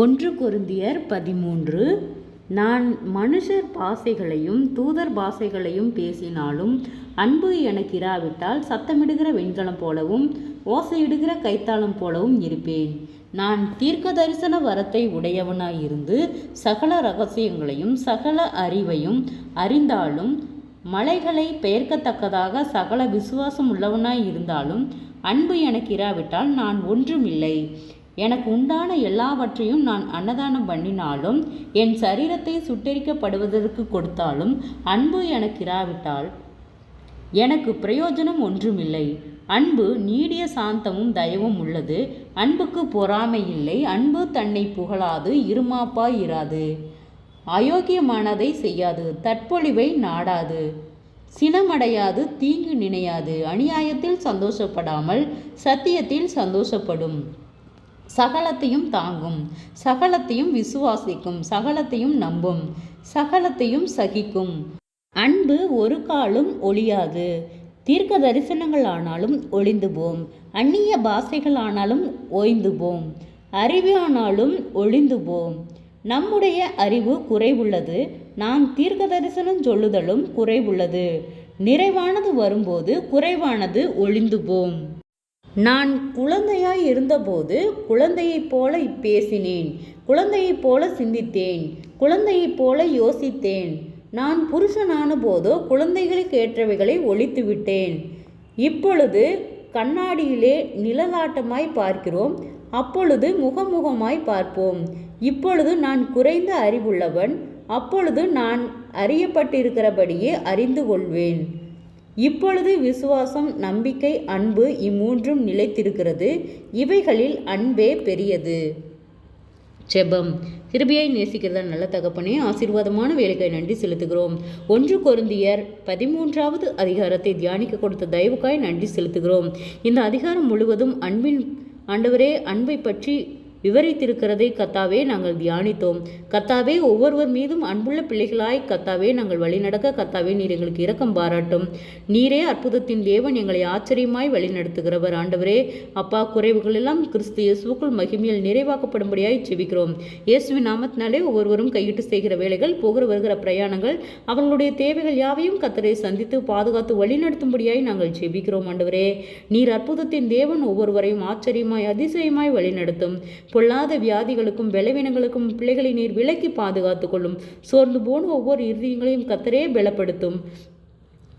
ஒன்று கொருந்தியர் பதிமூன்று நான் மனுஷர் பாசைகளையும் தூதர் பாசைகளையும் பேசினாலும் அன்பு எனக்கு இராவிட்டால் சத்தமிடுகிற வெண்கலம் போலவும் ஓசையிடுகிற கைத்தாளம் போலவும் இருப்பேன். நான் தீர்க்க தரிசன வரத்தை உடையவனாயிருந்து சகல ரகசியங்களையும் சகல அறிவையும் அறிந்தாலும் மலைகளை பெயர்க்கத்தக்கதாக சகல விசுவாசம் உள்ளவனாய் இருந்தாலும் அன்பு எனக்கு இராவிட்டால் நான் ஒன்றுமில்லை. எனக்கு உண்டான எல்லாவற்றையும் நான் அன்னதானம் பண்ணினாலும் என் சரீரத்தை சுட்டரிக்கப்படுவதற்கு கொடுத்தாலும் அன்பு எனக்கு இராவிட்டால் எனக்கு பிரயோஜனம் ஒன்றுமில்லை. அன்பு நீடிய சாந்தமும் தயவும் உள்ளது. அன்புக்கு பொறாமை இல்லை. அன்பு தன்னை புகழாது இருமாப்பாய் இராது. அயோக்கியமானதை செய்யாது. தற்பொழிவை நாடாது. சினமடையாது தீங்கு நினையாது. அநியாயத்தில் சந்தோஷப்படாமல் சத்தியத்தில் சந்தோஷப்படும். சகலத்தையும் தாங்கும். சகலத்தையும் விசுவாசிக்கும். சகலத்தையும் நம்பும். சகலத்தையும் சகிக்கும். அன்பு ஒரு காலும் ஒழியாது. தீர்க்க தரிசனங்கள் ஆனாலும் ஒளிந்து போம் அந்நிய பாஷைகள் ஆனாலும் ஓய்ந்து போம் அறிவானாலும் ஒளிந்து போம் நம்முடைய அறிவு குறைவுள்ளது. நாம் தீர்க்க தரிசனம் சொல்லுதலும் குறைவுள்ளது. நிறைவானது வரும்போது குறைவானது ஒளிந்து போம் நான் குழந்தையாய் இருந்தபோது குழந்தையைப் போல பேசினேன் குழந்தையைப் போல சிந்தித்தேன். குழந்தையைப் போல யோசித்தேன். நான் புருஷனான போதோ குழந்தைகளுக்கு ஏற்றவைகளை ஒழித்து விட்டேன் இப்பொழுது கண்ணாடியிலே நிழலாட்டமாய் பார்க்கிறோம். அப்பொழுது முகமுகமாய் பார்ப்போம். இப்பொழுது நான் குறைந்த அறிவுள்ளவன். அப்பொழுது நான் அறியப்பட்டிருக்கிறபடியே அறிந்து கொள்வேன். இப்பொழுது விசுவாசம் நம்பிக்கை அன்பு இம்மூன்றும் நிலைத்திருக்கிறது. இவைகளில் அன்பே பெரியது. ஜெபம் கிருபியை நேசிக்கிறதா நல்ல தகப்பனே ஆசீர்வாதமான வேலைக்காய் நன்றி செலுத்துகிறோம். ஒன்று கொருந்தியர் பதிமூன்றாவது அதிகாரத்தை தியானிக்க கொடுத்த தயவுக்காய் நன்றி செலுத்துகிறோம். இந்த அதிகாரம் முழுவதும் அன்பின் ஆண்டவரே அன்பை பற்றி விவரித்திருக்கிறதை கத்தாவே நாங்கள் தியானித்தோம். கத்தாவே ஒவ்வொருவர் மீதும் அன்புள்ள பிள்ளைகளாய் கத்தாவே நாங்கள் வழிநடக்க கத்தாவே நீர் எங்களுக்கு இரக்கம் பாராட்டும். நீரே அற்புதத்தின் தேவன் எங்களை ஆச்சரியமாய் வழிநடத்துகிறவர். ஆண்டவரே அப்பா குறைவுகள் எல்லாம் கிறிஸ்து இயேசுக்குள் மகிமையில் நிறைவாக்கப்படும்படியாய் செபிக்கிறோம் இயேசுவின் நாமத்தினாலே ஒவ்வொருவரும் கையிட்டு செய்கிற வேலைகள் போகிற வருகிற பிரயாணங்கள் அவர்களுடைய தேவைகள் யாவையும் கத்தரை சந்தித்து பாதுகாத்து வழிநடத்தும்படியாய் நாங்கள் செபிக்கிறோம் ஆண்டவரே நீர் அற்புதத்தின் தேவன் ஒவ்வொருவரையும் ஆச்சரியமாய் அதிசயமாய் வழிநடத்தும். பொல்லாத வியாதிகளுக்கும் பலவீனங்களுக்கும் பிள்ளைகளை நீர் விலக்கி பாதுகாத்து கொள்ளும். சோர்ந்து போன ஒவ்வொரு இறுதியங்களையும் கத்தரே பலப்படுத்தும்.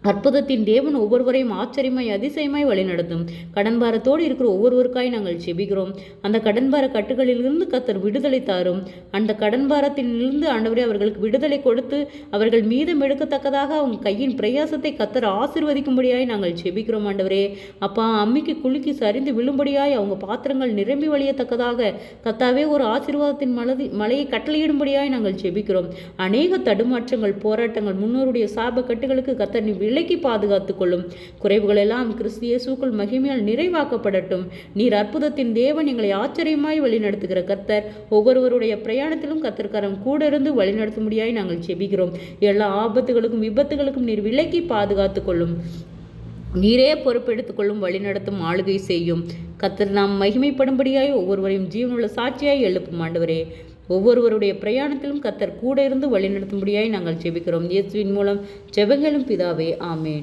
அற்புதத்தின் தேவன் ஒவ்வொருவரையும் ஆச்சரியமாய் அதிசயமாய் வழிநடத்தும். கடன் பாரத்தோடு இருக்கிற ஒவ்வொருவருக்காய் நாங்கள் செபிக்கிறோம். அந்த கடன் பார கட்டுகளிலிருந்து கத்தர் விடுதலை தாரும். அந்த கடன் பாரத்திலிருந்து ஆண்டவரே அவர்களுக்கு விடுதலை கொடுத்து அவர்கள் மீதம் எடுக்கத்தக்கதாக அவங்க கையின் பிரயாசத்தை கத்தர் ஆசிர்வதிக்கும்படியாய் நாங்கள் செபிக்கிறோம் ஆண்டவரே. அப்பா அம்மிக்கு குலுக்கி சரிந்து விழும்படியாய் அவங்க பாத்திரங்கள் நிரம்பி வழியத்தக்கதாக கத்தாவே ஒரு ஆசீர்வாதத்தின் மலதி மலையை கட்டளையிடும்படியாய் நாங்கள் செபிக்கிறோம். அநேக தடுமாற்றங்கள் போராட்டங்கள் முன்னோருடைய சாப கட்டுகளுக்கு கத்தர் நீ பிள்ளைக்கு பாதுகாத்து கொள்ளும். குறைவுகளெல்லாம் கிறிஸ்து இயேசுக்குள் மகிமையால் நிறைவாக்கப்படட்டும். நீர் அற்புதத்தின் தேவன் எங்களை ஆச்சரியமாய் வழிநடத்துகிற கர்த்தர். ஒவ்வொருவருடைய பிரயாணத்திலும் கத்தர்கரம் கூட இருந்து வழிநடத்தும்படியாய் நாங்கள் செபிக்கிறோம். எல்லா ஆபத்துகளுக்கும் விபத்துகளுக்கும் நீர் விலக்கி பாதுகாத்து கொள்ளும். நீரே பொறுப்பெடுத்துக் கொள்ளும் வழிநடத்தும் ஆளுகை செய்யும். கத்தர் நாம் மகிமைப்படும்படியாய் ஒவ்வொருவரையும் ஜீவனுள்ள சாட்சியாய் எழுப்பும் ஆண்டவரே. ஒவ்வொருவருடைய பிரயாணத்திலும் கத்தர் கூட இருந்து வழிநடத்தும்படியாய் நாங்கள் ஜெபிக்கிறோம். இயேசுவின் மூலம் ஜெபங்களும் பிதாவே ஆமேன்.